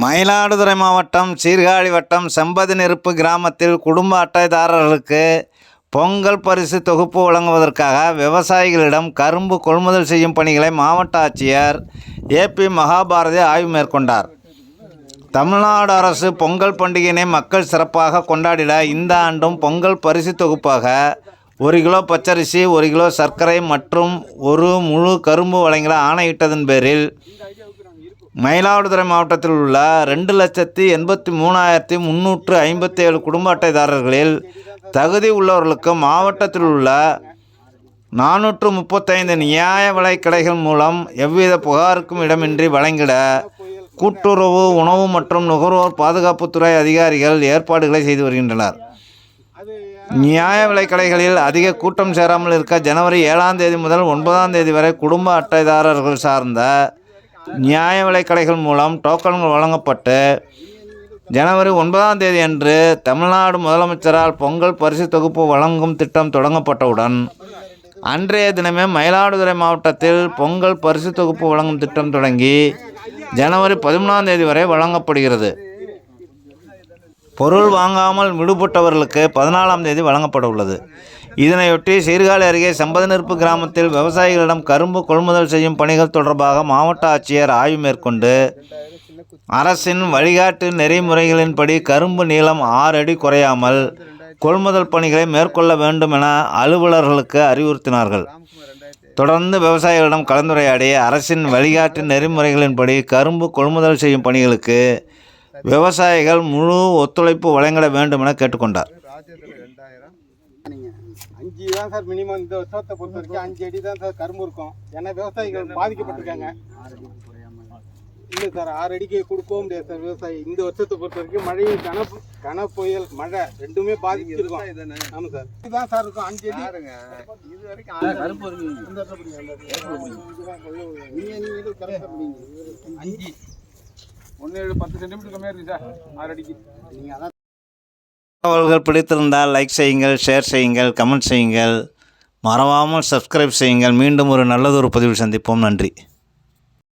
மயிலாடுதுறை மாவட்டம் சீர்காழி வட்டம் செம்பதி நெருப்பு கிராமத்தில் குடும்ப அட்டைதாரர்களுக்கு பொங்கல் பரிசு தொகுப்பு வழங்குவதற்காக விவசாயிகளிடம் கரும்பு கொள்முதல் செய்யும் பணிகளை மாவட்ட ஆட்சியர் ஏபி மகாபாரதி ஆய்வு மேற்கொண்டார். தமிழ்நாடு அரசு பொங்கல் பண்டிகையினை மக்கள் சிறப்பாக கொண்டாடிட இந்த ஆண்டும் பொங்கல் பரிசு தொகுப்பாக ஒரு கிலோ பச்சரிசி ஒரு கிலோ சர்க்கரை மற்றும் ஒரு முழு கரும்பு வழங்கிட ஆணையிட்டதன் பேரில் மயிலாடுதுறை மாவட்டத்தில் உள்ள ரெண்டு லட்சத்தி எண்பத்தி மூணாயிரத்தி முந்நூற்று ஐம்பத்தி ஏழு குடும்ப அட்டைதாரர்களில் தகுதி உள்ளவர்களுக்கு மாவட்டத்தில் உள்ள நானூற்று முப்பத்தைந்து நியாய விலை கடைகள் மூலம் எவ்வித புகாருக்கும் இடமின்றி வழங்கிட கூட்டுறவு உணவு மற்றும் நுகர்வோர் பாதுகாப்புத்துறை அதிகாரிகள் ஏற்பாடுகளை செய்து வருகின்றனர். நியாய விலைக்கடைகளில் அதிக கூட்டம் சேராமல் இருக்க ஜனவரி ஏழாம் தேதி முதல் ஒன்பதாம் தேதி வரை குடும்ப அட்டைதாரர்கள் சார்ந்த நியாய விலைக்கடைகள் மூலம் டோக்கன்கள் வழங்கப்பட்டு ஜனவரி ஒன்பதாம் தேதி அன்று தமிழ்நாடு முதலமைச்சரால் பொங்கல் பரிசு தொகுப்பு வழங்கும் திட்டம் தொடங்கப்பட்டவுடன் அன்றைய தினமே மயிலாடுதுறை மாவட்டத்தில் பொங்கல் பரிசு தொகுப்பு வழங்கும் திட்டம் தொடங்கி ஜனவரி பதிமூணாம் தேதி வரை வழங்கப்படுகிறது. பொருள் வாங்காமல் விடுபட்டவர்களுக்கு பதினாலாம் தேதி வழங்கப்பட உள்ளது. இதனையொட்டி சீர்காழி அருகே செம்பதநெருப்பு கிராமத்தில் விவசாயிகளிடம் கரும்பு கொள்முதல் செய்யும் பணிகள் தொடர்பாக மாவட்ட ஆட்சியர் ஆய்வு மேற்கொண்டு அரசின் வழிகாட்டு நெறிமுறைகளின்படி கரும்பு நீளம் ஆறு அடி குறையாமல் கொள்முதல் பணிகளை மேற்கொள்ள வேண்டும் என அலுவலர்களுக்கு அறிவுறுத்தினார்கள். தொடர்ந்து விவசாயிகளிடம் கலந்துரையாடி அரசின் வழிகாட்டு நெறிமுறைகளின்படி கரும்பு கொள்முதல் செய்யும் பணிகளுக்கு விவசாயிகள் முழு ஒத்துழைப்பு வழங்கிட வேண்டும் என கேட்டுக்கொண்டார். அஞ்சு தான் சார் மினிமம் இந்த வருஷத்தை பொறுத்த வரைக்கும் அஞ்சு அடி தான் சார் கரும்பு இருக்கும். ஏன்னா விவசாயிகள் பாதிக்கப்பட்டிருக்காங்க. இல்லை சார் ஆறு அடிக்கு கொடுக்கவும் முடியாது சார் விவசாயி. இந்த வருஷத்தை பொறுத்த வரைக்கும் மழையும் கன கன புயல் மழை ரெண்டுமே பாதிச்சிருக்கோம். ஆமாம் சார். இதுதான் சார் இருக்கும். அஞ்சு அடி. இது வரைக்கும் அஞ்சு ஒன்று ஏழு பத்து சென்டிமீட்டர் கம்மியாக இருக்கு சார். ஆறு அடிக்கு. நீங்கள் அதான் தகவல்கள் பிடித்திருந்தால் லைக் செய்யுங்கள் ஷேர் செய்யுங்கள் கமெண்ட் செய்யுங்கள். மறவாமல் சப்ஸ்கிரைப் செய்யுங்கள். மீண்டும் ஒரு நல்லதொரு பதிவில் சந்திப்போம். நன்றி.